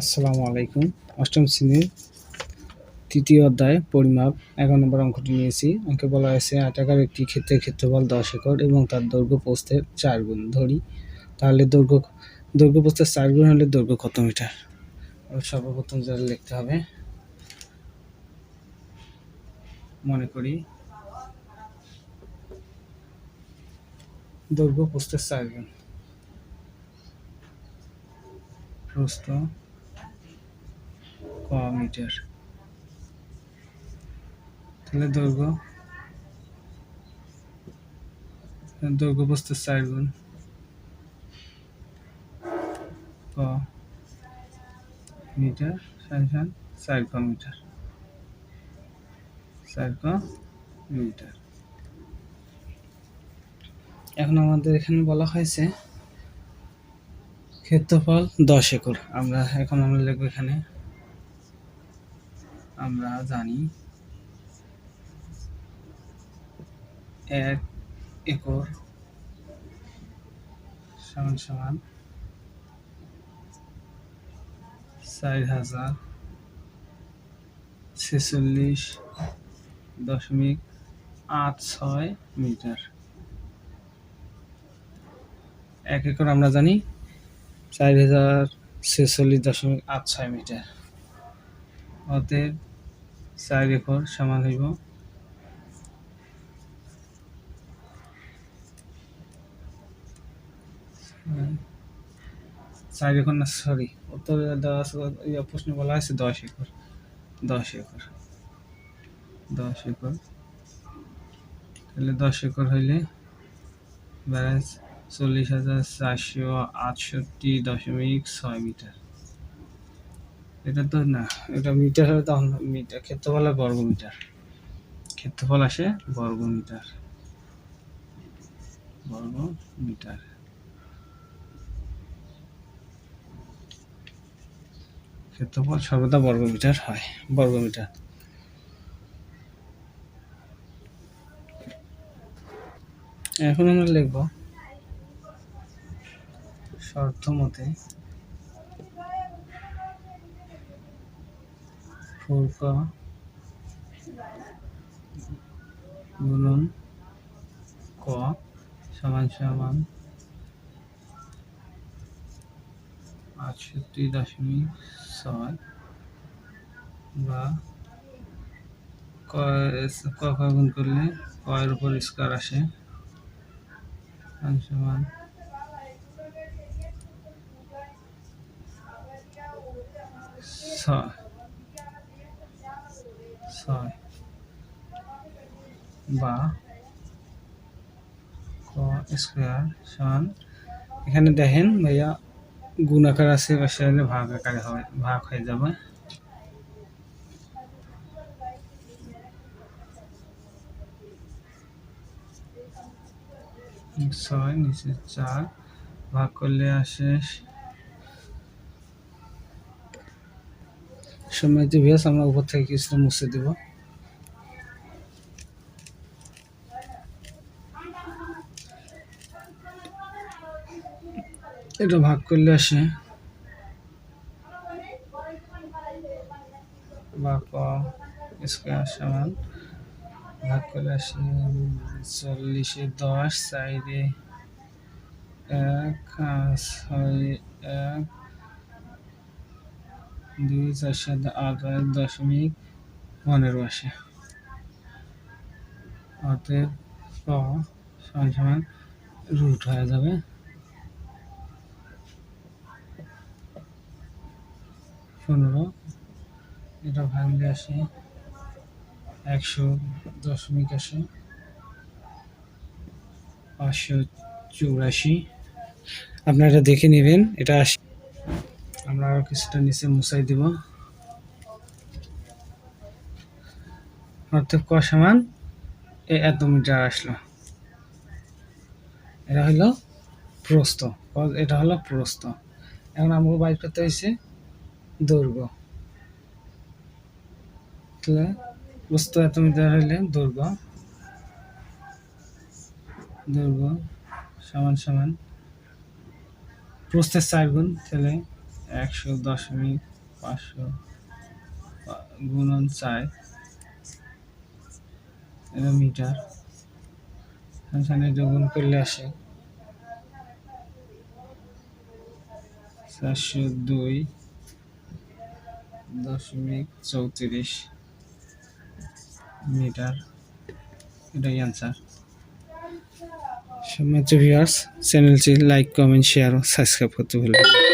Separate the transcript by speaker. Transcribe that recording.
Speaker 1: আসসালামু আলাইকুম। অষ্টম শ্রেণির তৃতীয় অধ্যায়, পরিমাপ। এগারো নম্বর অঙ্কটি নিয়েছি। অঙ্কে বলা হয়েছে আটাকার একটি ক্ষেত্রের ক্ষেত্রফল দশ একর এবং তার দৈর্ঘ্য প্রস্থের চার গুণ। ধরি, তাহলে দৈর্ঘ্য দৈর্ঘ্য প্রস্থের চার গুণ হলে দৈর্ঘ্য কত মিটার? সর্বপ্রথম যেটা লিখতে হবে, মনে করি দৈর্ঘ্য প্রস্থের চার গুণ। ক মিটার। তাহলে দৈর্ঘ্য? দৈর্ঘ্য প্রস্থের চার গুণ ক মিটার সান চার ক মিটার। চার ক মিটার। এখন আমাদের এখানে বলা হয়েছে ক্ষেত্রফল দশ একর। আমরা এখন আমরা লিখব এখানে আমরা জানি। এক একর সমান সমান চার হাজার ছেচল্লিশ দশমিক আট ছয় মিটার। এক একর আমরা জানি চার হাজার ছেচল্লিশ দশমিক আট ছয় মিটার। অতএব চার একর সমান হইব। চার একর না সরি উত্তর দেওয়া আছে প্রশ্নে বলা হয়েছে দশ একর দশ একর দশ একর। তাহলে দশ একর হইলে ব্যালেন্স চল্লিশ হাজার চারশো আটষট্টি দশমিক ছয় মিটার। এটা তো না, এটা মিটার হলে তখন মিটার, ক্ষেত্রফল হয় বর্গ মিটার ক্ষেত্রফল আসে বর্গ মিটার বর্গ মিটার ক্ষেত্রফল সর্বদা বর্গ মিটার হয় বর্গ মিটার এখন আমরা লিখব শর্ত মতে ফুলক গুণন ক, সমান সমান আটষট্টি দশমিক ছয় বা ক গুণ করলে কয়ের উপর স্কোয়ার আসে? সমান ছয়। ছয়। বা ক স্কোয়ার সমান, এখানে দেখেন ভাইয়া গুণ আকার আছে বা সেখানে ভাগ আকারে হবে ভাগ হয়ে যাবে। ছয়, নিচে চার, ভাগ করলে আসে সময় ভিয়াস আমরা উপর থেকে কিছুটা মুছে দেব। এটা ভাগ করলে আসে। বা ক সমান ভাগ করলে আসে চল্লিশে দশ সাইডে এক ছয়, এক দুই চার সাত এক দশমিক পনেরো আসে। অতএব ক সমান সমান রুট হয়ে যাবে। পনেরো, এটা ভাঙলে আসে একশো দশমিক আসে। পাঁচশো চৌরাশি। আপনারা দেখে নেবেন, এটা আসে আমরা আরও কিছুটা নিচে মুছাই দিব। অর্থাৎ ক সমান এত মিটার আসলো। এটা হলো প্রস্থ, এটা হলো প্রস্থ। এখন আমাকে বাইর করতে হয়েছে দৈর্ঘ্য। তাহলে প্রস্থ এত মিটার হইলে দৈর্ঘ্য দৈর্ঘ্য সমান সমান প্রস্থের চার গুণ, তাহলে একশো দশমিক পাঁচশো গুণন চার মিটার এখানে যোগন করলে আসে চারশো দুই দশমিক চৌত্রিশ মিটার। এটাই অ্যান্সার সম্মানিত ভিউয়ার্স চ্যানেলটি লাইক কমেন্ট শেয়ার ও সাবস্ক্রাইব করতে ভুলবেন।